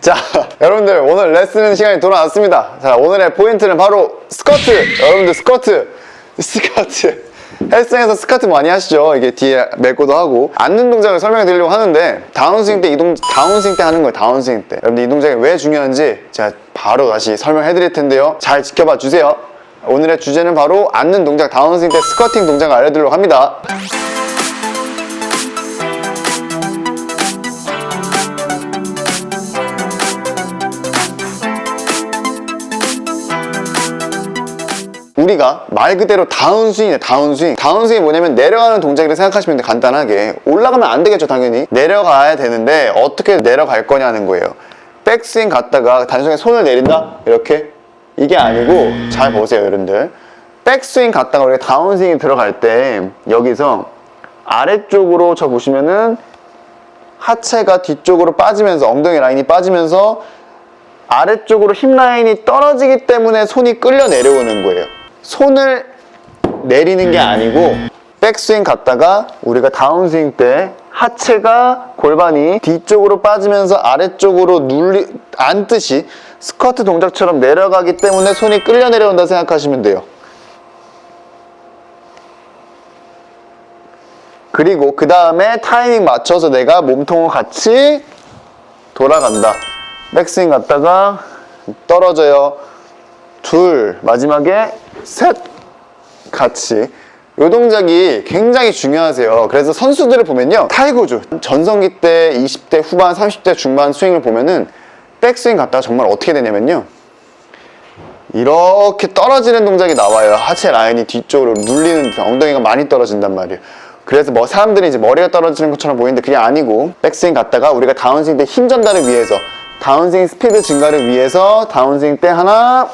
자, 여러분들 오늘 레슨 시간이 돌아왔습니다. 자, 오늘의 포인트는 바로 스쿼트. 여러분들 스쿼트, 스쿼트. 헬스장에서 스쿼트 많이 하시죠? 이게 뒤에 메고도 하고 앉는 동작을 설명해 드리려고 하는데 다운스윙 때 이동 다운스윙 때 하는 거예요. 다운스윙 때. 여러분들 이 동작이 왜 중요한지 제가 바로 다시 설명해 드릴 텐데요. 잘 지켜봐 주세요. 오늘의 주제는 바로 앉는 동작 다운스윙 때 스쿼팅 동작을 알려드리려고 합니다. 우리가 말 그대로 다운스윙이에요 다운스윙. 다운스윙이 뭐냐면 내려가는 동작이라 생각하시면 돼요 간단하게. 올라가면 안 되겠죠 당연히. 내려가야 되는데 어떻게 내려갈 거냐는 거예요. 백스윙 갔다가 단순히 손을 내린다? 이렇게? 이게 아니고 잘 보세요 여러분들. 백스윙 갔다가 우리가 다운스윙이 들어갈 때 여기서 아래쪽으로 저 보시면은 하체가 뒤쪽으로 빠지면서 엉덩이 라인이 빠지면서 아래쪽으로 힙 라인이 떨어지기 때문에 손이 끌려 내려오는 거예요. 손을 내리는 게 아니고 백스윙 갔다가 우리가 다운스윙 때 하체가 골반이 뒤쪽으로 빠지면서 아래쪽으로 눌리 앉듯이 스쿼트 동작처럼 내려가기 때문에 손이 끌려 내려온다 생각하시면 돼요. 그리고 그 다음에 타이밍 맞춰서 내가 몸통을 같이 돌아간다. 백스윙 갔다가 떨어져요. 둘, 마지막에 셋 같이. 요 동작이 굉장히 중요하세요. 그래서 선수들을 보면요. 타이거즈 전성기 때 20대 후반, 30대 중반 스윙을 보면은 백스윙 갔다가 정말 어떻게 되냐면요. 이렇게 떨어지는 동작이 나와요. 하체 라인이 뒤쪽으로 눌리는 엉덩이가 많이 떨어진단 말이에요. 그래서 뭐 사람들이 이제 머리가 떨어지는 것처럼 보이는데 그게 아니고 백스윙 갔다가 우리가 다운스윙 때 힘 전달을 위해서 다운스윙 스피드 증가를 위해서 다운스윙 때 하나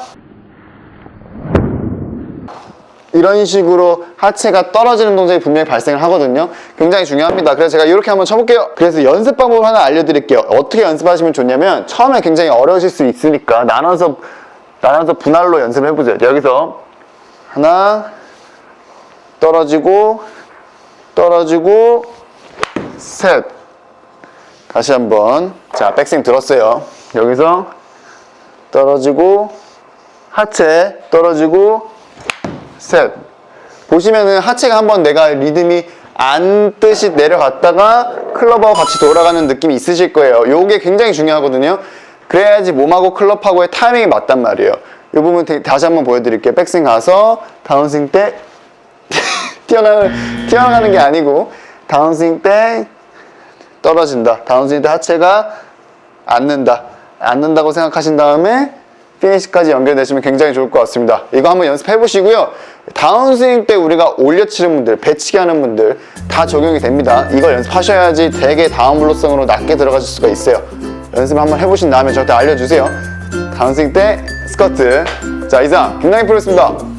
이런 식으로 하체가 떨어지는 동작이 분명히 발생을 하거든요. 굉장히 중요합니다. 그래서 제가 이렇게 한번 쳐볼게요. 그래서 연습 방법 하나 알려드릴게요. 어떻게 연습하시면 좋냐면 처음에 굉장히 어려우실 수 있으니까 나눠서 나눠서 분할로 연습을 해보세요. 여기서 하나 떨어지고 떨어지고 셋 다시 한번 자 백스윙 들었어요. 여기서 떨어지고 하체 떨어지고 셋. 보시면은 하체가 한번 내가 리듬이 앉듯이 내려갔다가 클럽하고 같이 돌아가는 느낌이 있으실 거예요. 요게 굉장히 중요하거든요. 그래야지 몸하고 클럽하고의 타이밍이 맞단 말이에요. 이 부분 되- 다시 한번 보여드릴게요. 백스윙 가서 다운스윙 때 튀어나가는, 튀어나가는 게 아니고 다운스윙 때 떨어진다. 다운스윙 때 하체가 앉는다. 앉는다고 생각하신 다음에 피니시까지 연결되시면 굉장히 좋을 것 같습니다. 이거 한번 연습해 보시고요. 다운스윙 때 우리가 올려치는 분들, 배치기 하는 분들 다 적용이 됩니다. 이걸 연습하셔야지 되게 다운 블로성으로 낮게 들어가실 수가 있어요. 연습 한번 해보신 다음에 저한테 알려주세요. 다운스윙 때 스쿼트. 자, 이상 김남희 프로였습니다.